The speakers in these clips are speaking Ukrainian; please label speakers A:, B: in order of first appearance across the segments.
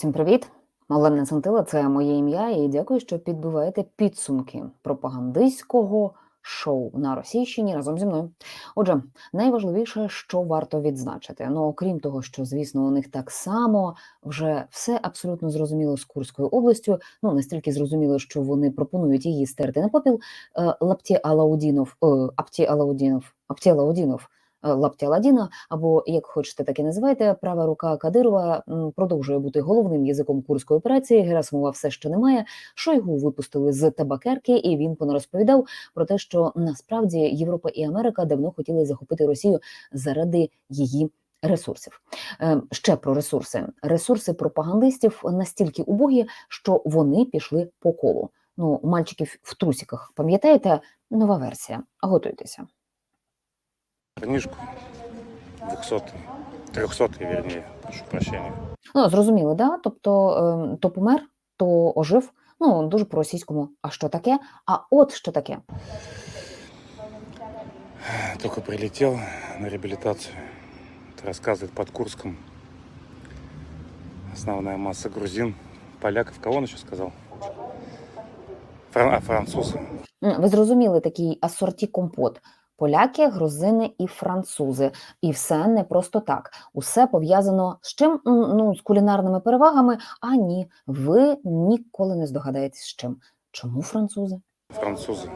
A: Всім привіт! Олена Сантила, це моє ім'я, і дякую, що підбиваєте підсумки пропагандистського шоу на Російщині разом зі мною. Отже, найважливіше, що варто відзначити. Ну, окрім того, що звісно, у них так само вже все абсолютно зрозуміло з Курською областю. Ну настільки зрозуміло, що вони пропонують її стерти на попіл. Е, Лапті Алаудінов, е, Апті Алаудінов, Апті Алаудінов. Е, Лапті Аладіна, або як хочете, так і називайте, права рука Кадирова продовжує бути головним язиком курської операції. Герасимова все ще немає. Шойгу випустили з табакерки, і він понарозповідав про те, що насправді Європа і Америка давно хотіли захопити Росію заради її. Ресурсів Е, ще про ресурси. Ресурси пропагандистів настільки убогі, що вони пішли по колу. Ну, мальчиків в трусиках. Пам'ятаєте, нова версія. Готуйтеся.
B: книжку 200 300 вернее, прошу прощения.
A: Ну, зрозуміло, да? Тобто е, то помер, то ожив. Ну, дуже по російському. А що таке? А от що таке?
B: Только прилетел на реабилитацию. Это рассказывает под Курском. Основная масса грузин, поляков. Кого он еще сказал? Фран- а, французы.
A: М, Ви зрозуміли такий асорті компот. Поляки, грузини і французи. І все не просто так. Усе пов'язано з чим? Ну, з кулінарними перевагами. А ні, ви ніколи не здогадаєтесь з чим. Чому французи?
B: Французы.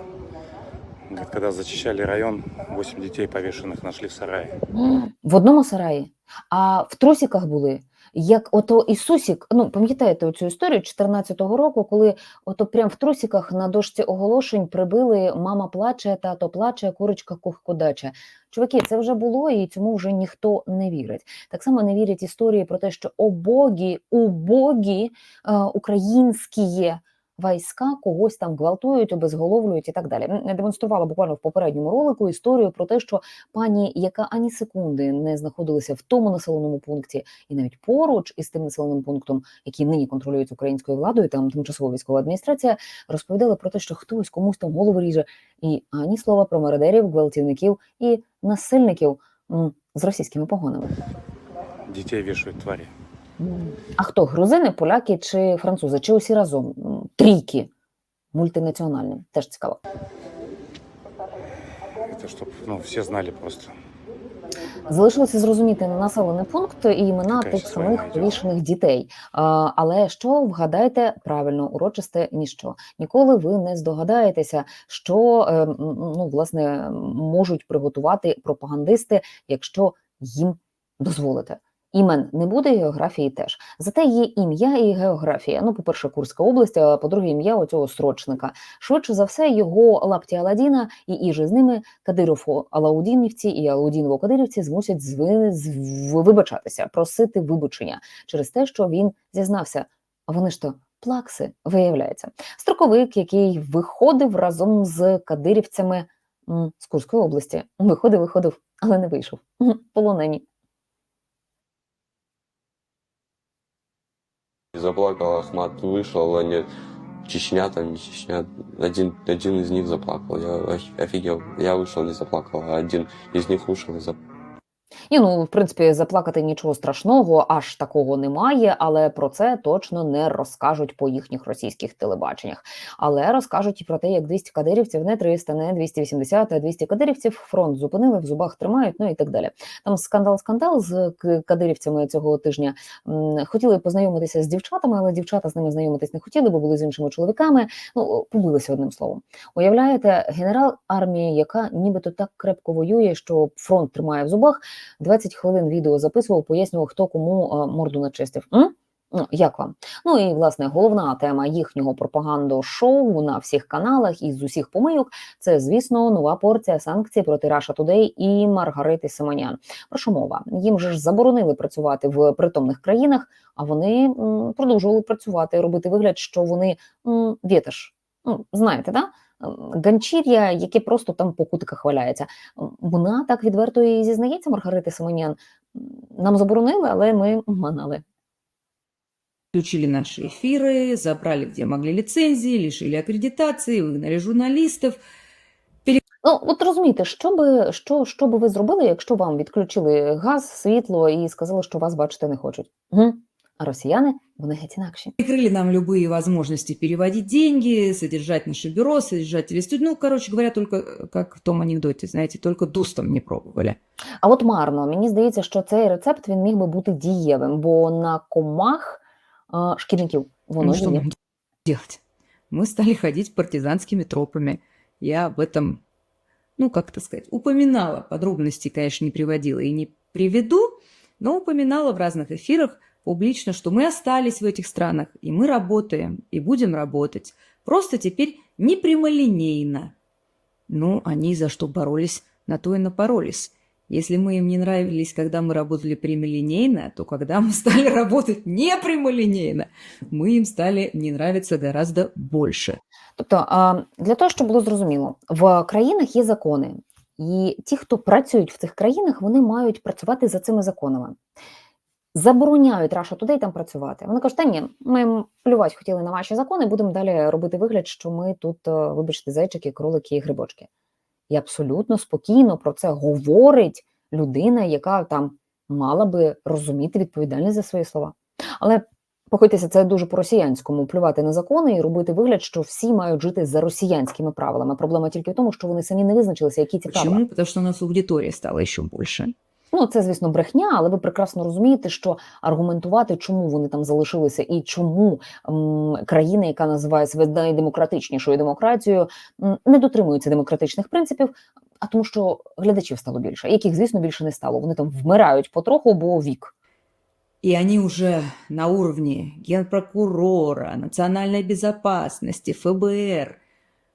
B: Говорит, когда зачищали район, 8 детей повешенных нашли в сарае.
A: М, В одному сараї. А в трусіках були. Як ото Ісусік, ну пам'ятаєте цю історію 14-го року, коли ото прям в трусіках на дошці оголошень прибили мама плаче, тато плаче, курочка кухкодаче. Чуваки, це вже було і цьому вже ніхто не вірить. Так само не вірять історії про те, що обогі, убогі е, українські війська когось там гвалтують, обезголовлюють і так далі. Демонструвала буквально в попередньому ролику історію про те, що пані, яка ані секунди не знаходилася в тому населеному пункті, і навіть поруч із тим населеним пунктом, який нині контролюється українською владою, там тимчасова військова адміністрація, розповідала про те, що хтось комусь там голову ріже, і ані слова про мародерів, гвалтівників і насильників з російськими погонами.
B: Детей вешают твари.
A: А хто грузини, поляки чи французи, чи усі разом? Трійки мультинаціональні. Теж цікаво.
B: Это чтобы ну, все знали просто.
A: Залишилося зрозуміти населений пункт і імена
B: Така
A: тих самих повішених дітей. А, але що вгадайте правильно, урочисте ніщо. Ніколи ви не здогадаєтеся, що е, ну власне можуть приготувати пропагандисти, якщо їм дозволите. Імен не буде, географії теж. Зате є ім'я і географія. Ну, по-перше, Курська область, а по-друге, ім'я оцього срочника. Швидше за все, його лапті Аладдіна і іже з ними Кадиров Алаудінівці і Алаудіново Кадирівці змусять зви... зв- вибачатися, просити вибачення через те, що він зізнався. А вони ж то плакси, виявляється. Строковик, який виходив разом з кадирівцями з Курської області. Виходив, виходив, але не вийшов. Полонені.
C: Заплакал Ахмат, вышел, они Чечня там, не Чечня. Один, один из них заплакал, я оф- офигел. Я вышел, не заплакал, а один из них вышел и заплакал.
A: І ну, в принципі, заплакати нічого страшного, аж такого немає, але про це точно не розкажуть по їхніх російських телебаченнях. Але розкажуть і про те, як 200 кадирівців, не 300, не 280, а 200 кадирівців фронт зупинили, в зубах тримають, ну і так далі. Там скандал-скандал з кадирівцями цього тижня. Хотіли познайомитися з дівчатами, але дівчата з ними знайомитись не хотіли, бо були з іншими чоловіками. Ну, побилися одним словом. Уявляєте, генерал армії, яка нібито так крепко воює, що фронт тримає в зубах, 20 хвилин відео записував, пояснював, хто кому морду начистив. М? Ну, як вам? Ну і власне головна тема їхнього пропагандо-шоу на всіх каналах і з усіх помийок це, звісно, нова порція санкцій проти Russia Today і Маргарити Симонян. Про що мова? Їм же ж заборонили працювати в притомних країнах, а вони м, продовжували працювати, робити вигляд, що вони м, вітер. Ну, знаєте, да? М, Ганчір'я, яке просто там по кутиках валяється. М, Вона так відверто і зізнається, Маргарита Симонян. М, Нам заборонили, але ми манали.
D: Включили наши эфиры, забрали где могли лицензии, лишили аккредитации, выгнали журналистов.
A: Ну, от розумієте, що би, що, що би ви зробили, якщо вам відключили газ, світло і сказали, що вас бачити не хочуть? Угу. А росіяни вони геть інакші.
D: Прикрыли нам любые возможности переводить деньги, содержать наше бюро, содержать телестудию. Ну, короче говоря, только, э, как в том анекдоте, знаете, только дустом не пробовали.
A: А от марно, мені здається, що цей рецепт він міг би бути дієвим, бо на комах а, шкідників воно
D: ну, что
A: діє.
D: нам делать? Мы стали ходить партизанскими тропами. Я об этом, ну, как это сказать, упоминала. Подробностей, конечно, не приводила и не приведу, но упоминала в разных эфирах публично, что мы остались в этих странах, и мы работаем, и будем работать. Просто теперь не прямолинейно. Ну, они за что боролись, на то и напоролись. Если мы им не нравились, когда мы работали прямолинейно, то когда мы стали работать не прямолинейно, мы им стали не нравиться гораздо больше.
A: Тобто, а, для того, щоб було зрозуміло, в країнах є закони, і ті, хто працюють в цих країнах, вони мають працювати за цими законами. Забороняють Раша Today там працювати. Вони кажуть, та ні, ми плювати хотіли на ваші закони, будемо далі робити вигляд, що ми тут, е, вибачте, зайчики, кролики і грибочки. І абсолютно спокійно про це говорить людина, яка там мала би розуміти відповідальність за свої слова. Але Погодьтеся, це дуже по-росіянському плювати на закони і робити вигляд, що всі мають жити за росіянськими правилами. Проблема тільки в тому, що вони самі не визначилися, які ці правила.
D: Почему? Потому что у нас аудитория стала еще больше.
A: Ну це звісно брехня, але ви прекрасно розумієте, що аргументувати, чому вони там залишилися, і чому м, країна, яка називає себе найдемократичнішою демократією, м, не дотримується демократичних принципів. А тому, що глядачів стало більше, яких, звісно, більше не стало. Вони там вмирають потроху, бо вік.
D: И они уже на уровне генпрокурора, национальной безопасности, ФБР.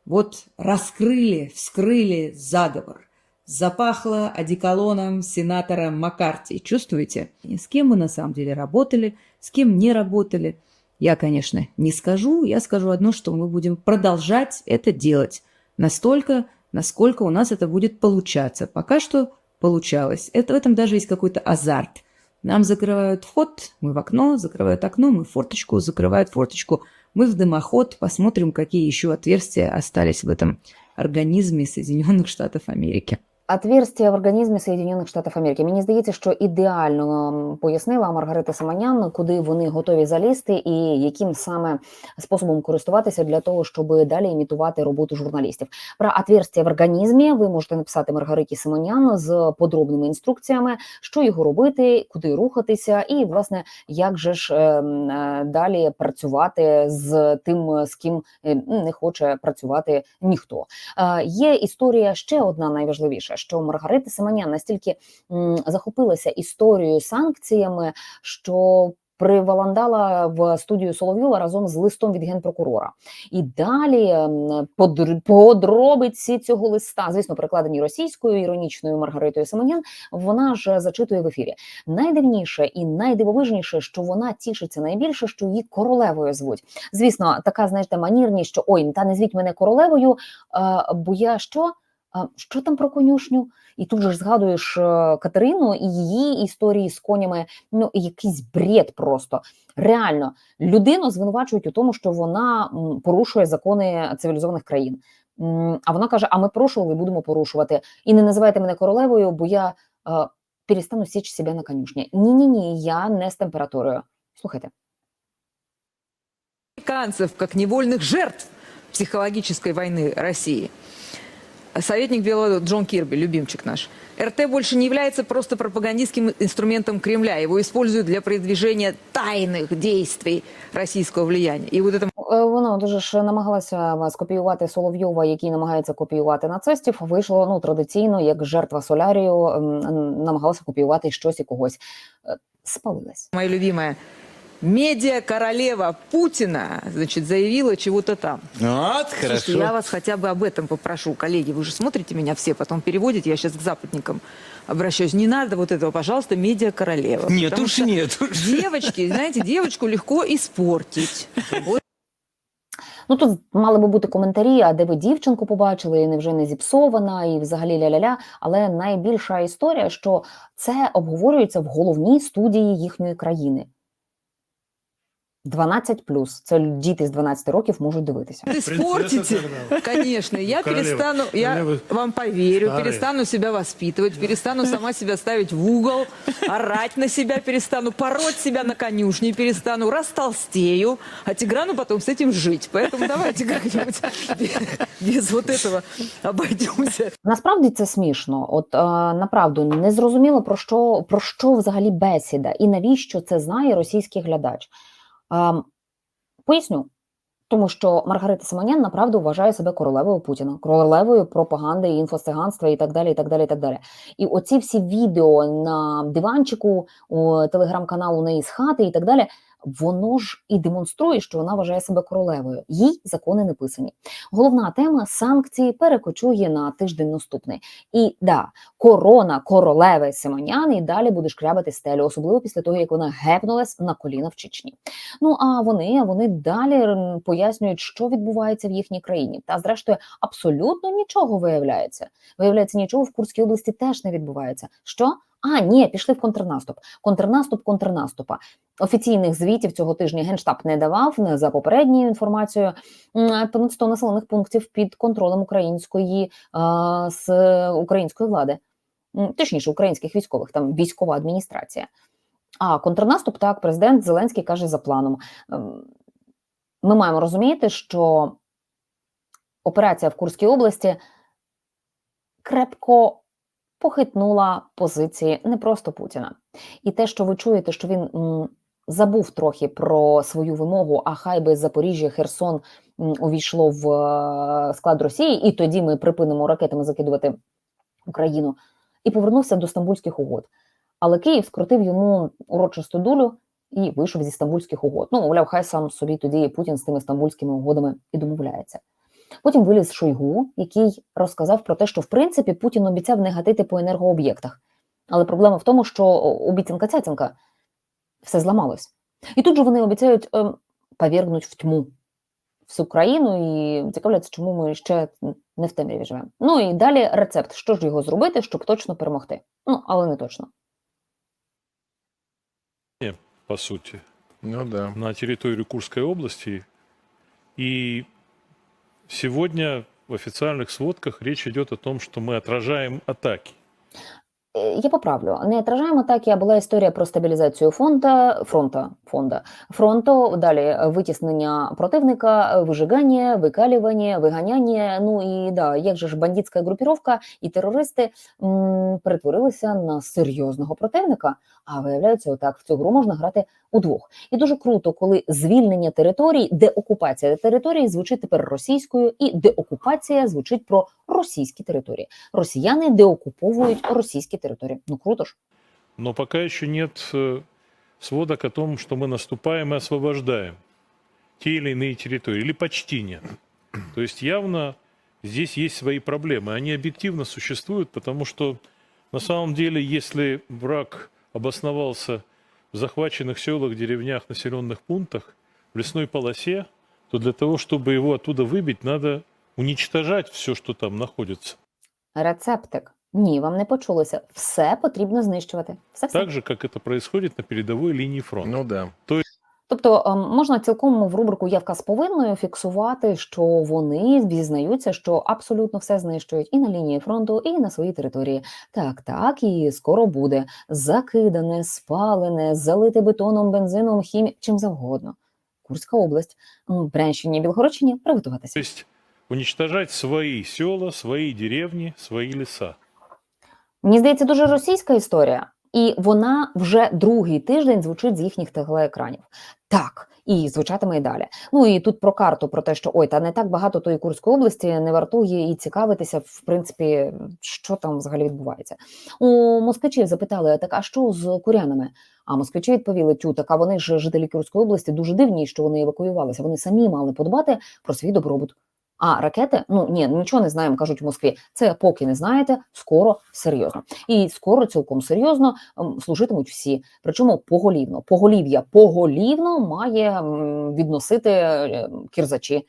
D: Вот раскрыли, вскрыли заговор. Запахло одеколоном сенатора Маккарти. Чувствуете? И с кем мы на самом деле работали, с кем не работали. Я, конечно, не скажу. Я скажу одно, что мы будем продолжать это делать. Настолько, насколько у нас это будет получаться. Пока что получалось. Это, в этом даже есть какой-то азарт. Нам закрывают вход, мы в окно, закрывают окно, мы в форточку, закрывают форточку. Мы в дымоход, посмотрим, какие еще отверстия остались в этом организме Соединенных Штатов Америки.
A: Отверстия в організмі Соєдинених Штатів Америки. Мені здається, що ідеально пояснила Маргарита Саманян, куди вони готові залізти і яким саме способом користуватися для того, щоб далі імітувати роботу журналістів. Про отверстия в організмі ви можете написати Маргариті Симонян з подробними інструкціями, що його робити, куди рухатися, і власне як же ж е, е, далі працювати з тим, з ким е, не хоче працювати ніхто. Є історія ще одна найважливіша, що Маргарита Семенян настільки захопилася історією санкціями, що приваландала в студію Соловйова разом з листом від генпрокурора. І далі подробиці цього листа, звісно, перекладені російською іронічною Маргаритою Семенян, вона ж зачитує в ефірі. Найдивніше і найдивовижніше, що вона тішиться найбільше, що її королевою звуть. Звісно, така знаєте манірність, що ой, та не звіть мене королевою, е, бо я що? Що там про конюшню? І тут же згадуєш е, Катерину і її історії з конями. Ну якийсь бред просто. Реально, людину звинувачують у тому, що вона порушує закони цивілізованих країн. А вона каже: А ми порушували, і будемо порушувати. І не називайте мене королевою, бо я е, перестану січ себе на конюшні. Ні, ні, ні, я не з температурою. Слухайте.
E: американцев как невольных жертв психологической войны России. Советник Белого Джон Кирби, любимчик наш. РТ больше не является просто пропагандистским инструментом Кремля. Его используют для продвижения тайных действий российского влияния. И вот это
A: Е, Вона дуже ж намагалася скопіювати Соловйова, який намагається копіювати нацистів. Вийшло ну традиційно, як жертва солярію, намагалася копіювати щось і когось. Е, Спалилась.
E: моя любимая медиа-королева Путина, значит, заявила чего-то там.
F: Вот,
E: Слушайте, я вас хотя бы об этом попрошу, коллеги. Вы же смотрите меня все, потом переводите. Я сейчас к западникам обращаюсь. Не надо вот этого, пожалуйста, медиа-королева.
F: Нет
E: Потому
F: уж,
E: что
F: нет уж.
E: Девочки, знаете, девочку легко испортить. Вот
A: Ну тут мали би бути коментарі, а де ви дівчинку побачили, і невже не зіпсована, і взагалі ля-ля-ля. Але найбільша історія, що це обговорюється в головній студії їхньої країни. 12 Це діти з 12 років можуть дивитися.
E: Испортите, конечно, я
F: Королева.
E: перестану, я
F: Королева
E: вам поверю,
F: старая.
E: перестану себя воспитывать, перестану сама себя ставить в угол, орать на себя перестану, пороть себя на конюшне перестану, растолстею, а Тиграну потом с этим жить. Поэтому давайте как-нибудь без, без вот этого обойдемся.
A: Насправді це смішно. От е, направду не зрозуміло про що про що взагалі бесіда і навіщо це знає російський глядач. Поясню. Тому що Маргарита Симонян направду вважає себе королевою Путіна, королевою пропаганди, інфостиганства і так далі. І так далі, і так далі. І оці всі відео на диванчику у телеграм-каналу неї з хати і так далі. Воно ж і демонструє, що вона вважає себе королевою. Їй закони не писані. Головна тема санкції перекочує на тиждень наступний. І да, корона королеви Симонян і далі буде шкрябати стелю, особливо після того, як вона гепнулась на коліна в Чечні. Ну а вони, вони далі пояснюють, що відбувається в їхній країні. Та зрештою абсолютно нічого виявляється. Виявляється, нічого в Курській області теж не відбувається. Що? А, ні, пішли в контрнаступ. Контрнаступ контрнаступа. Офіційних звітів цього тижня генштаб не давав. За попередньою інформацією. Понад 100 населених пунктів під контролем української з української влади, точніше, українських військових, там військова адміністрація. А контрнаступ, так, президент Зеленський каже за планом. Ем, Ми маємо розуміти, що операція в Курській області крепко похитнула позиції не просто Путіна. І те, що ви чуєте, що він забув трохи про свою вимогу, а хай би Запоріжжя, Херсон увійшло в е, склад Росії, і тоді ми припинимо ракетами закидувати Україну, і повернувся до стамбульських угод. Але Київ скрутив йому урочисту долю і вийшов зі стамбульських угод. Ну, мовляв, хай сам собі тоді Путін з тими стамбульськими угодами і домовляється. Потім виліз Шойгу, який розказав про те, що в принципі Путін обіцяв не гатити по енергооб'єктах. Але проблема в тому, що обіцянка цяцянка все зламалось. І тут же вони обіцяють ем, повергнуть в тьму всю країну і цікавляться, чому ми ще не в темряві живемо. Ну і далі рецепт, що ж його зробити, щоб точно перемогти. Ну, але не точно.
F: по сути,
G: Ну да.
F: на территории Курской области. И сегодня в официальных сводках речь идет о том, что мы отражаем атаки.
A: Е, Я поправлю, не отражаємо атаки, а була історія про стабілізацію фонда, фронта, фонда, фронту, далі витіснення противника, вижигання, викалювання, виганяння. Ну і да, як же ж бандитська групіровка і терористи м, перетворилися на серйозного противника. А виявляється, отак в цю гру можна грати удвох. І дуже круто, коли звільнення територій, деокупація території звучить тепер російською, і деокупація звучить про російські території. Росіяни деокуповують російські території. Ну круто ж.
F: Но пока еще нет э, сводок о том, что мы наступаем и освобождаем те или иные территории, или почти нет. То есть явно здесь есть свои проблемы. Они объективно существуют, потому что на самом деле, если враг обосновался в захваченных селах, деревнях, населенных пунктах, в лесной полосе, то для того, чтобы его оттуда выбить, надо уничтожать все, что там находится.
A: Рецептик. Ні, вам не почулося. Все потрібно знищувати. Все, все.
F: Так же, как это происходит на передовой линии фронта.
G: Ну да.
A: Тобто ем, можна цілком в рубрику Явка з повинною фіксувати, що вони зізнаються, що абсолютно все знищують і на лінії фронту, і на своїй території. Так, так, і скоро буде закидане, спалене, залите бетоном, бензином, хімі, чим завгодно. Курська область, Брянщині, Білгородщині приготуватися.
F: То есть уничтожать свои села, свои деревни, свои леса.
A: Мені здається, дуже російська історія, і вона вже другий тиждень звучить з їхніх телеекранів. Так, і звучатиме і далі. Ну і тут про карту, про те, що ой, та не так багато тої Курської області не вартує і цікавитися, в принципі, що там взагалі відбувається. У москвичів запитали: так, а що з курянами? А москвичі відповіли: тю, так а вони ж жителі Курської області дуже дивні, що вони евакуювалися. Вони самі мали подбати про свій добробут. А ракети, ну ні, нічого не знаємо, кажуть в Москві. Це поки не знаєте, скоро серйозно. І скоро цілком серйозно ем, служитимуть всі. Причому поголівно. Поголів'я поголівно має відносити е, кірзачі.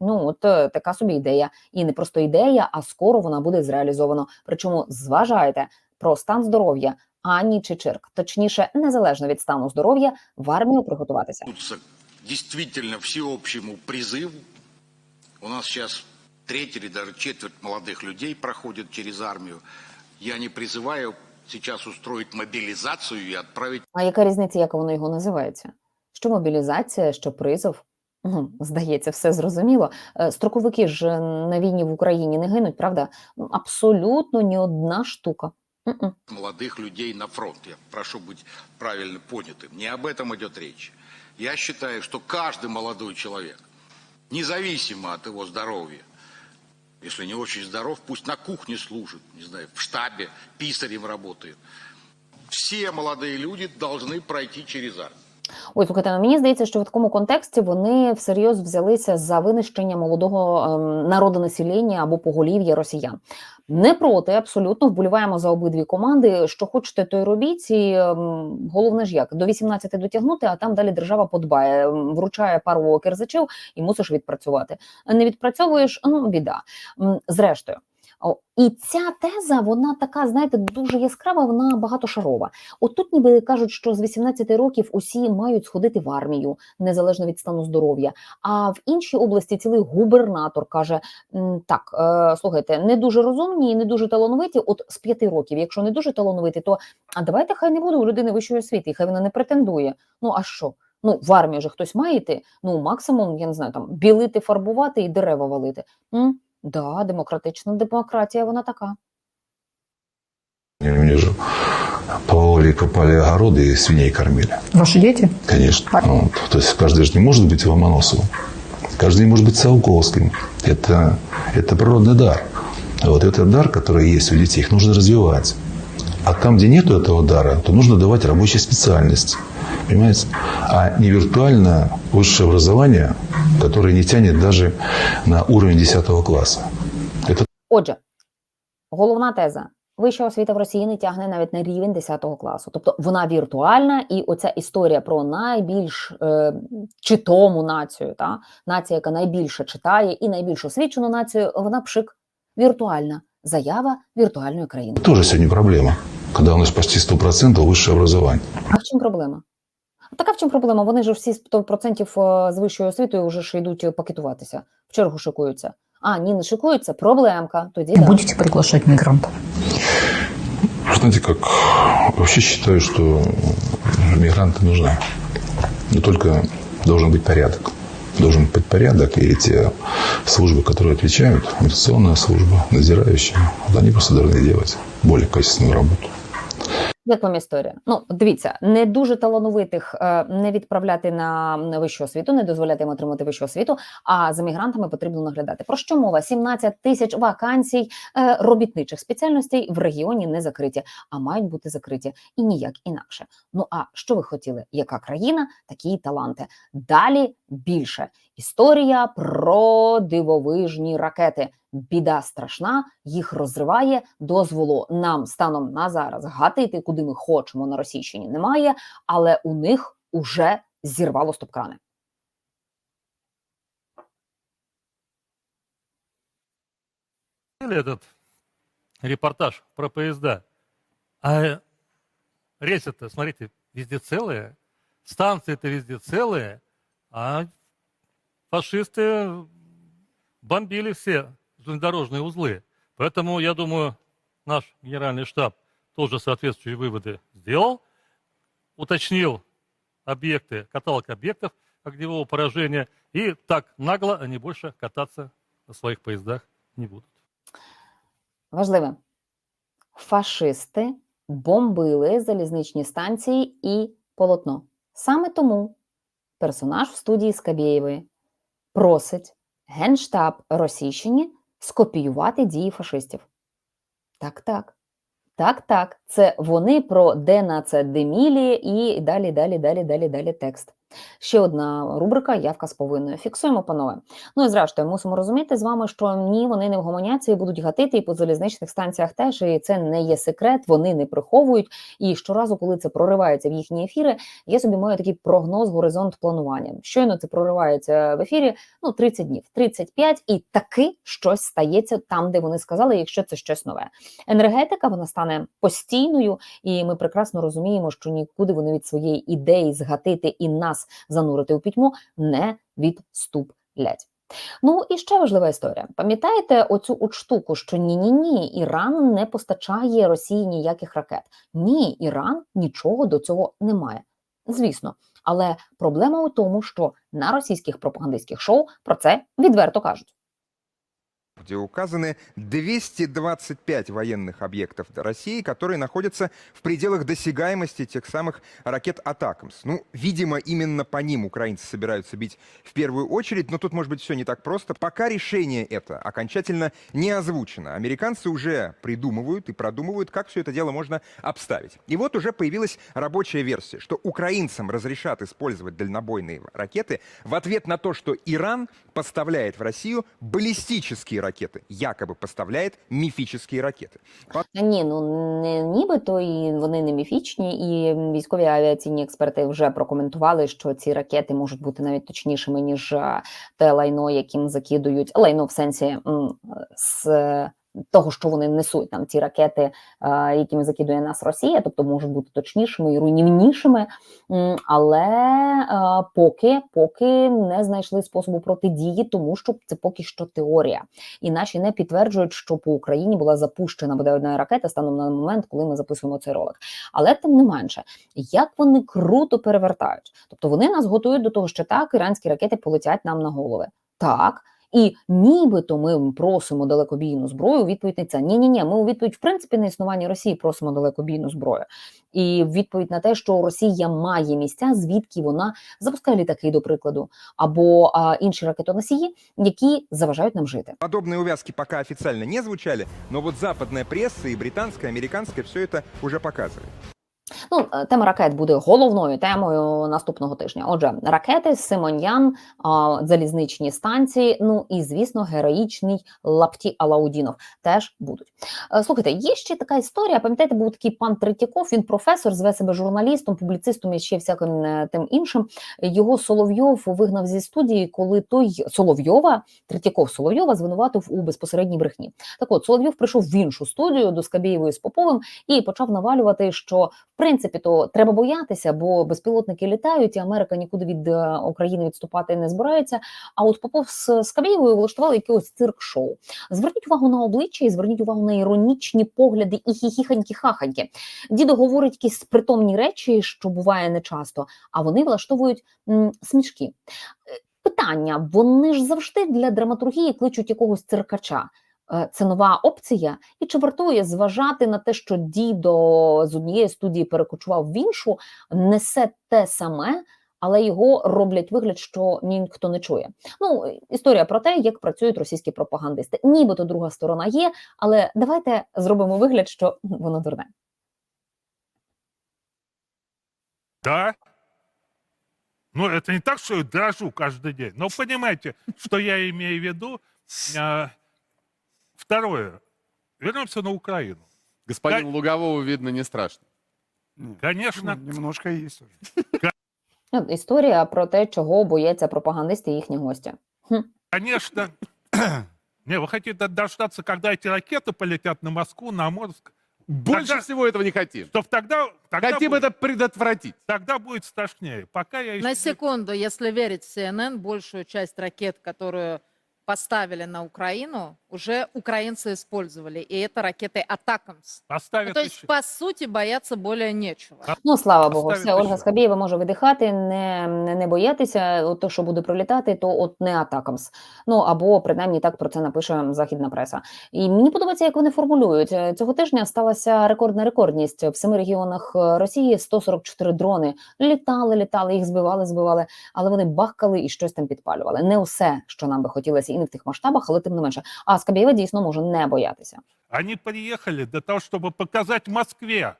A: Ну, от е, така собі ідея. І не просто ідея, а скоро вона буде зреалізована. Причому зважайте про стан здоров'я ані Чечирк. Точніше, незалежно від стану здоров'я, в армію приготуватися.
G: К действительно всеобщему призыву. У нас сейчас треть или даже четверть молодых людей проходит через армию. Я не призываю сейчас устроить мобилизацию и отправить
A: А яка різниця, як воно його називається? Що мобілізація, що призов? Ну, здається, все зрозуміло. Е, Строковики ж на війні в Україні не гинуть, правда? Ну, Абсолютно ні одна штука. М-м.
G: молодых людей на фронт. Я прошу быть правильно понятым. Не об этом идет речь. Я считаю, что каждый молодой человек, независимо от его здоровья, если не очень здоров, пусть на кухне служит, не знаю, в штабе, писарем работает. Всі молоді люди повинні пройти через армію.
A: Ой, слухайте, ну мені здається, що в такому контексті вони всерйоз взялися за винищення молодого ем, народонаселення або поголів'я росіян. Не проти, абсолютно вболіваємо за обидві команди. Що хочете, то й робіть. І ем, головне ж як до 18 дотягнути, а там далі держава подбає, ем, вручає пару керзачів і мусиш відпрацювати. Не відпрацьовуєш, ну біда. Зрештою. І ця теза, вона така, знаєте, дуже яскрава, вона багатошарова. От тут ніби кажуть, що з 18 років усі мають сходити в армію, незалежно від стану здоров'я. А в іншій області цілий губернатор каже: так, е, слухайте, не дуже розумні і не дуже талановиті. От з п'яти років, якщо не дуже талановиті, то а давайте хай не буде у людини вищої освіти, і хай вона не претендує. Ну а що? Ну, в армію же хтось має йти, ну максимум, я не знаю, там білити, фарбувати і дерева валити. Да, демократична демократія, вона така.
H: Вижу, пололи, копали огороды и свиней кормили.
I: Ваши дети?
H: Конечно. Вот. То есть каждый же не может быть Ломоносовым. Каждый не может быть Циолковским. Это, это природный дар. Вот этот дар, который есть у детей, их нужно развивать. А там, где нет этого дара, то нужно давать рабочие специальности. Понимаете? А не виртуальное высшее образование, которое не тянет даже на уровень 10 класса. Это
A: Отже, головна теза. Вища освіта в Росії не тягне навіть на рівень 10 класу. Тобто вона віртуальна, і оця історія про найбільш е, читому націю, та нація, яка найбільше читає і найбільш освічену націю, вона пшик віртуальна. Заява віртуальної країни.
H: тоже сегодня проблема, когда у нас почти 100% высшее образование.
A: А в чому проблема? А така в чому проблема? Вони ж всі 100% з вищою освітою вже ж йдуть пакетуватися, в чергу шикуються. А, ні, не шикуються, проблемка. Тоді да.
I: Будете приглашать мигрантов?
H: Знаете, как вообще считаю, что мигранты нужны. Но только должен быть порядок. Должен быть порядок, и те службы, которые отвечают, миграционная служба, надзирающая, вот они просто должны делать более качественную работу.
A: Як вам історія? Ну, дивіться, не дуже талановитих е, не відправляти на, вищу освіту, не дозволяти їм отримати вищу освіту, а за мігрантами потрібно наглядати. Про що мова? 17 тисяч вакансій е, робітничих спеціальностей в регіоні не закриті, а мають бути закриті і ніяк інакше. Ну а що ви хотіли? Яка країна, такі таланти. Далі більше. Історія про дивовижні ракети. Біда страшна, їх розриває. Дозволу нам станом на зараз гатити, куди ми хочемо на Російщині немає, але у них уже зірвало стоп-крани.
J: смотрели этот репортаж про поезда? А рельсы-то, смотрите, везде целые, станции-то везде целые, а фашисты бомбили все железнодорожные узлы. Поэтому, я думаю, наш генеральный штаб тоже соответствующие выводы сделал, уточнил объекты, каталог объектов огневого поражения, и так нагло они больше кататься на своих поездах не будут.
A: Важливе. Фашисти бомбили залізничні станції і полотно. Саме тому персонаж в студії Скабєєвої просить Генштаб Російщині скопіювати дії фашистів. Так, так. Так, так. Це вони про денацедемілі і далі, далі, далі, далі, далі текст. Ще одна рубрика Явка з повинною. Фіксуємо, панове. Ну і зрештою, мусимо розуміти з вами, що ні, вони не вгомоняться і будуть гатити і по залізничних станціях теж. І це не є секрет, вони не приховують. І щоразу, коли це проривається в їхні ефіри, я собі маю такий прогноз, горизонт планування. Щойно це проривається в ефірі. Ну 30 днів, 35, і таки щось стається там, де вони сказали, якщо це щось нове. Енергетика вона стане постійною, і ми прекрасно розуміємо, що нікуди вони від своєї ідеї згатити і нас занурити у пітьму не відступлять. Ну і ще важлива історія. Пам'ятаєте оцю от штуку, що ні, ні, ні, Іран не постачає Росії ніяких ракет. Ні, Іран нічого до цього не має. Звісно, але проблема у тому, що на російських пропагандистських шоу про це відверто кажуть.
I: Где указаны 225 военных объектов России, которые находятся в пределах досягаемости тех самых ракет «Атакамс». Ну, видимо, именно по ним украинцы собираются бить в первую очередь, но тут, может быть, все не так просто. Пока решение это окончательно не озвучено. Американцы уже придумывают и продумывают, как все это дело можно обставить. И вот уже появилась рабочая версия, что украинцам разрешат использовать дальнобойные ракеты в ответ на то, что Иран поставляет в Россию баллистические ракеты, якобы поставляет міфічні ракети.
A: Ні, ну не нібито і вони не міфічні, і військові авіаційні експерти вже прокоментували, що ці ракети можуть бути навіть точнішими ніж е, те лайно, яким закидують лайно в сенсі з того, що вони несуть там ці ракети, е, якими закидує нас Росія, тобто можуть бути точнішими і руйнівнішими, але е, поки поки не знайшли способу протидії, тому що це поки що теорія. І наші не підтверджують, що по Україні була запущена буде одна ракета станом на момент, коли ми записуємо цей ролик. Але тим не менше, як вони круто перевертають. Тобто вони нас готують до того, що так, іранські ракети полетять нам на голови. Так. І нібито ми просимо далекобійну зброю. Відповідь на це ні, ні, ні. Ми у відповідь в принципі на існування Росії просимо далекобійну зброю. І відповідь на те, що Росія має місця, звідки вона запускає літаки, до прикладу, або а, інші ракетоносії, які заважають нам жити.
I: Подобные увязки пока официально не звучали, но вот западная пресса и британская, американская все это уже показывает.
A: Ну, е, тема ракет буде головною темою наступного тижня. Отже, ракети, Симоньян, залізничні станції. Ну і звісно, героїчний Лапті Алаудінов теж будуть. Е, Слухайте, є ще така історія. Пам'ятаєте, був такий пан Третьяков, він професор, зве себе журналістом, публіцистом і ще всяким е, тим іншим. Його Соловйов вигнав зі студії, коли той Соловйова, Третьяков Соловйова звинуватив у безпосередній брехні. Так от Соловйов прийшов в іншу студію до Скабєєвої з Поповим і почав навалювати, що принципі то треба боятися, бо безпілотники літають, і Америка нікуди від е, України відступати не збирається. А от Попов з Скабєєвою влаштували якийсь цирк-шоу. Зверніть увагу на обличчя і зверніть увагу на іронічні погляди і хіхіханькі-хаханьки. Дідо говорить якісь притомні речі, що буває нечасто, а вони влаштовують м, смішки. Е, Питання: вони ж завжди для драматургії кличуть якогось циркача. Е, Це нова опція, і чи вартує зважати на те, що дідо з однієї студії перекочував в іншу, несе те саме, але його роблять вигляд, що ніхто не чує. Ну історія про те, як працюють російські пропагандисти. Нібито друга сторона є, але давайте зробимо вигляд, що воно дурне.
J: Да. Ну, это не так, что я дрожу каждый день. Но понимаете, что я имею в виду. А, Второе. Вернемся на Украину.
K: Господину Луговому, видно, не страшно.
J: Конечно,
B: Немножко есть уже.
A: Ну, Історія про те, чого бояться пропагандисти і їхні гості.
J: конечно. Не, вы хотите дождаться, когда эти ракеты полетят на Москву, на Морск?
K: Больше
J: Тогда-
K: всего этого не хотим.
J: Что тогда, тогда,
K: Хотим
J: будет,
K: это предотвратить.
J: тогда будет страшнее. Пока я еще
L: На
J: не-
L: секунду, если верить CNN, большую часть ракет, которую поставили на Украину, уже украинцы использовали. И это ракеты «Атакамс».
J: поставят
L: Ну, то есть,
J: еще.
L: по сути, бояться более нечего.
A: Ну слава Богу,
J: Поставить
A: все, Ольга
J: ще.
A: Скабєєва може видихати, не, не, не боятися. От то, що буде прилітати, то от не атакамс. Ну або принаймні так про це напише західна преса. І мені подобається, як вони формулюють. Е, Цього тижня сталася рекордна рекордність в семи регіонах е, Росії 144 дрони. Літали, літали, їх збивали, збивали, але вони бахкали і щось там підпалювали. Не усе, що нам би хотілося, і не в тих масштабах, але тим не менше. А Скабєєва дійсно може не боятися.
J: Они приехали для того, чтобы показать Москве.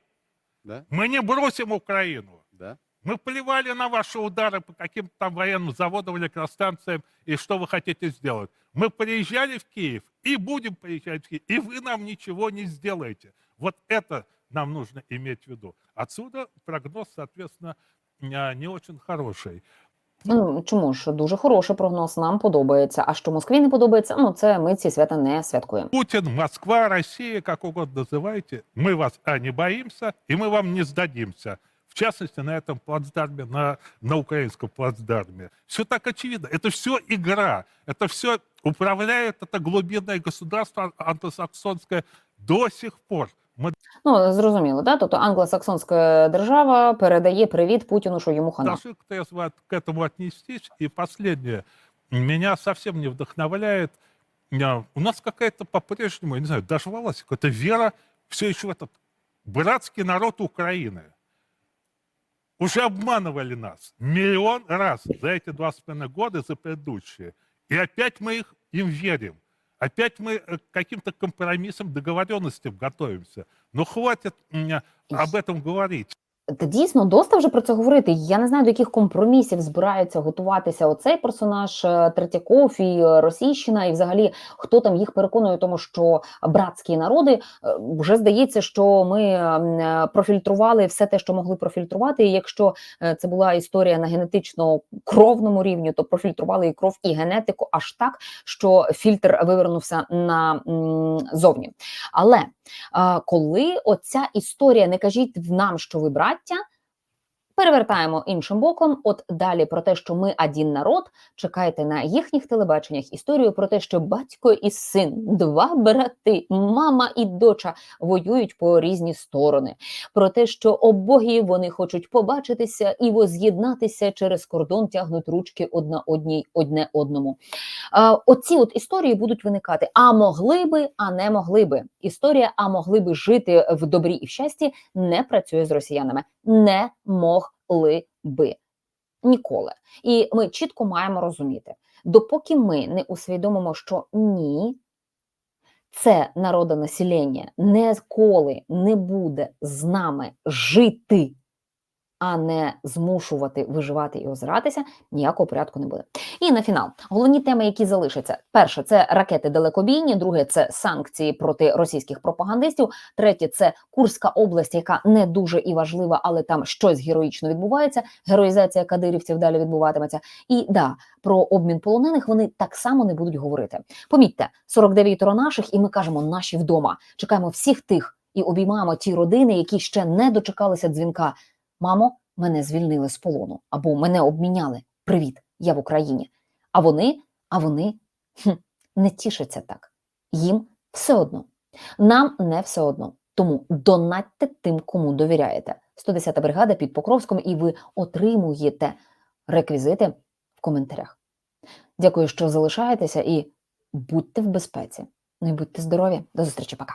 K: Да?
J: Мы не бросим Украину.
K: Да?
J: Мы плевали на ваши удары по каким-то там военным заводам, электростанциям, и что вы хотите сделать. Мы приезжали в Киев и будем приезжать в Киев, и вы нам ничего не сделаете. Вот это нам нужно иметь в виду. Отсюда прогноз, соответственно, а, не очень хороший.
A: Ну чому ж дуже хороший прогноз, нам подобається. А що Москві не подобається, ну це ми ці свята не святкуємо.
J: Путин, Москва, Россия, как угодно называйте, мы вас, а, не боимся, и мы вам не сдадимся. В частности, на этом плацдарме, на, на украинском плацдарме. Все так очевидно. Это все игра. Это все управляет это глубинное государство англосаксонское до сих пор. Мы
A: Ну зрозуміло, да? Тобто англосаксонська держава передає привіт Путіну, що йому хана.
J: должны трезво от- к этому отнестись. И последнее. Меня совсем не вдохновляет. а, У нас какая-то по-прежнему, я не знаю, дожвалась какая-то вера все еще в этот братский народ Украины. Уже обманывали нас миллион раз за эти два с половиной года, за предыдущие. И опять мы их, им верим. Опять мы э, к каким-то компромиссам, договоренностям готовимся. Но хватит м, об этом говорить.
A: Та дійсно доста вже про це говорити. Я не знаю, до яких компромісів збираються готуватися оцей персонаж е, Третьяков і е, Російщина, і взагалі хто там їх переконує, тому що братські народи Е, вже здається, що ми профільтрували все те, що могли профільтрувати. І якщо це була історія на генетично кровному рівні, то профільтрували і кров, і генетику аж так, що фільтр вивернувся на зовні. Але коли оця історія не кажіть нам, що ви браття. marcha Перевертаємо іншим боком. От далі про те, що ми один народ. Чекайте на їхніх телебаченнях історію про те, що батько і син, два брати, мама і доча воюють по різні сторони. Про те, що обогі вони хочуть побачитися і воз'єднатися через кордон, тягнуть ручки одна одній одне одному. Оці от історії будуть виникати. А могли би, а не могли би. Історія, а могли би жити в добрі і в щасті, не працює з росіянами. Не могли би. Ніколи. І ми чітко маємо розуміти, допоки ми не усвідомимо, що ні, це народонаселення ніколи не буде з нами жити, а не змушувати виживати і озиратися, ніякого порядку не буде. І на фінал головні теми, які залишаться: перше це ракети далекобійні, друге це санкції проти російських пропагандистів. Третє це Курська область, яка не дуже і важлива, але там щось героїчно відбувається. Героїзація кадирівців далі відбуватиметься. І да, про обмін полонених вони так само не будуть говорити. Помітьте, 49 наших, і ми кажемо наші вдома. Чекаємо всіх тих і обіймаємо ті родини, які ще не дочекалися дзвінка. Мамо, мене звільнили з полону або мене обміняли. Привіт, я в Україні. А вони, а вони хм, не тішаться так. Їм все одно. Нам не все одно. Тому донатьте тим, кому довіряєте. 110-та бригада під Покровськом, і ви отримуєте реквізити в коментарях. Дякую, що залишаєтеся, і будьте в безпеці. Ну і будьте здорові. До зустрічі, пока.